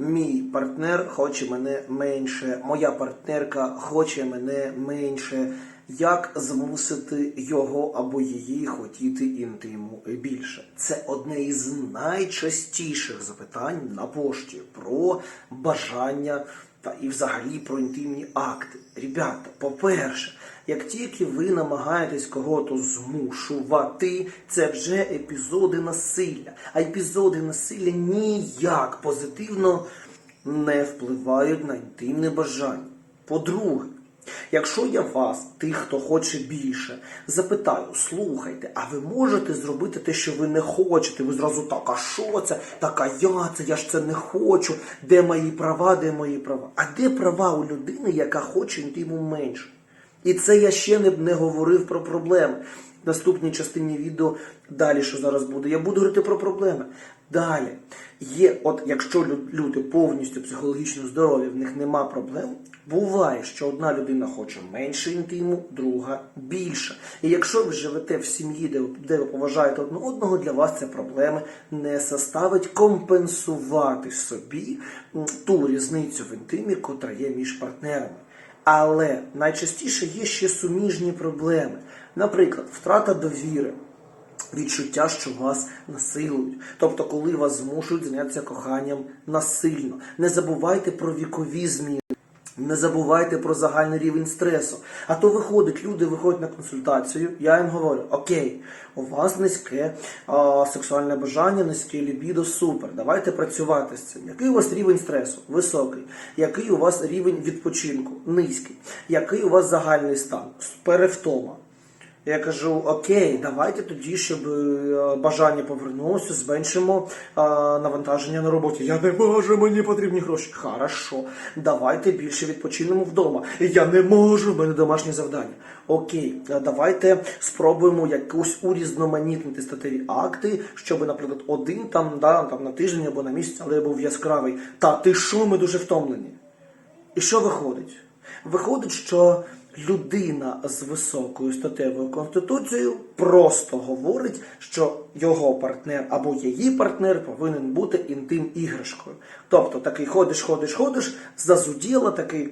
Мій партнер хоче мене менше, моя партнерка хоче мене менше. Як змусити його або її хотіти інтиму більше? Це одне із найчастіших запитань на пошті про бажання та і взагалі про інтимні акти. Ребята, по-перше, як тільки ви намагаєтесь кого-то змушувати, це вже епізоди насилля. А епізоди насилля ніяк позитивно не впливають на інтимне бажання. По-друге, якщо я вас, тих, хто хоче більше, запитаю, слухайте, а ви можете зробити те, що ви не хочете? Ви зразу так, а що це? Так, а я це, я ж це не хочу. Де мої права, де мої права? А де права у людини, яка хоче інтиму менше? І це я ще не, не говорив про проблеми. Наступній частині відео далі, що зараз буде, я буду говорити про проблеми. Далі є, от якщо люди повністю психологічно здорові, в них нема проблем. Буває, що одна людина хоче менше інтиму, друга більше. І якщо ви живете в сім'ї, де, де ви поважаєте одне одного, для вас це проблеми не составить компенсувати собі ту різницю в інтимі, котра є між партнерами. Але найчастіше є ще суміжні проблеми. Наприклад, втрата довіри, відчуття, що вас насилують. Тобто, коли вас змушують зайнятися коханням насильно. Не забувайте про вікові зміни. Не забувайте про загальний рівень стресу. А то виходить, люди виходять на консультацію, я їм говорю: Окей, у вас низьке а, сексуальне бажання, низьке лібідо, супер. Давайте працювати з цим. Який у вас рівень стресу? Високий. Який у вас рівень відпочинку? Низький. Який у вас загальний стан? Перевтома. Я кажу, окей, давайте тоді, щоб е, бажання повернулося, зменшимо навантаження на роботі. Я не можу, мені потрібні гроші. Хорошо, давайте більше відпочинемо вдома. Я не можу, в мене домашнє завдання. Окей, е, давайте спробуємо якусь урізноманітнити статеві акти, щоб, наприклад, один там, да, там на тиждень або на місяць, але я був яскравий. Та ти що, ми дуже втомлені. І що виходить? Виходить, що людина з високою статевою конституцією просто говорить, що його партнер або її партнер повинен бути інтим іграшкою. Тобто такий ходиш, ходиш, ходиш, зазуділа такий.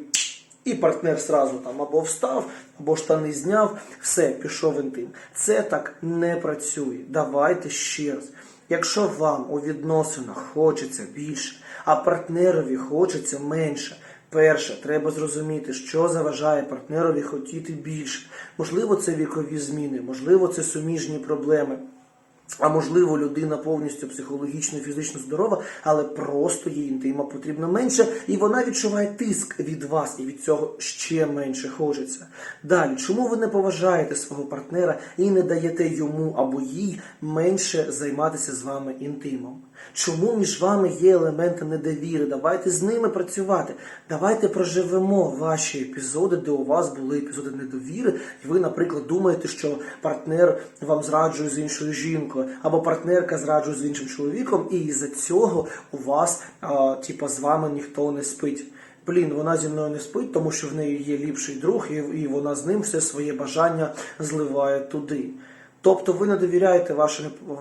І партнер сразу там або встав, або штани зняв, все, пішов інтим. Це так не працює. Давайте ще раз. Якщо вам у відносинах хочеться більше, а партнерові хочеться менше, перше, треба зрозуміти, що заважає партнерові хотіти більше. Можливо, це вікові зміни, можливо, це суміжні проблеми. А можливо, людина повністю психологічно і фізично здорова, але просто їй інтима потрібно менше, і вона відчуває тиск від вас, і від цього ще менше хочеться. Далі, чому ви не поважаєте свого партнера і не даєте йому або їй менше займатися з вами інтимом? Чому між вами є елементи недовіри? Давайте з ними працювати. Давайте проживемо ваші епізоди, де у вас були епізоди недовіри, і ви, наприклад, думаєте, що партнер вам зраджує з іншою жінкою, або партнерка зраджує з іншим чоловіком, і із-за цього у вас, а, типа, з вами ніхто не спить. Блін, вона зі мною не спить, тому що в неї є ліпший друг, і, і вона з ним все своє бажання зливає туди. Тобто ви не довіряєте вашій, ну,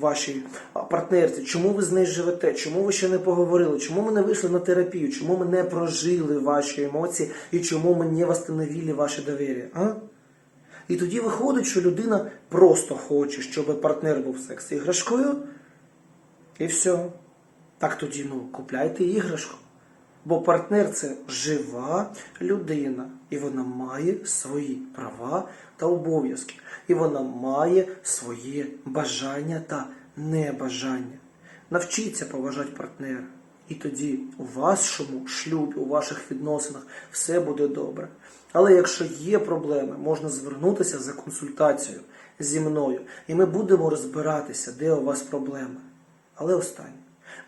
вашій партнерці, чому ви з нею живете, чому ви ще не поговорили, чому ми не вийшли на терапію, чому ми не прожили ваші емоції і чому ми не восстановили ваше довір'я? І тоді виходить, що людина просто хоче, щоб партнер був секс-іграшкою, і все. Так тоді ну, купляйте іграшку. Бо партнер це жива людина, і вона має свої права та обов'язки. І вона має своє бажання та небажання. Навчіться поважати партнера. І тоді у вашому шлюбі, у ваших відносинах все буде добре. Але якщо є проблеми, можна звернутися за консультацією зі мною, і ми будемо розбиратися, де у вас проблеми. Але останнє.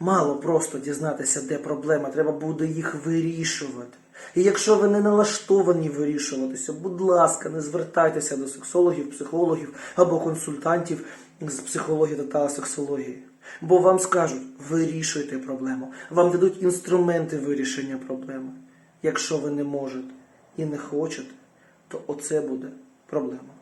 Мало просто дізнатися, де проблема, треба буде їх вирішувати. І якщо ви не налаштовані вирішуватися, будь ласка, не звертайтеся до сексологів, психологів або консультантів з психології та сексології. Бо вам скажуть, вирішуйте проблему, вам дадуть інструменти вирішення проблеми. Якщо ви не можете і не хочете, то оце буде проблема.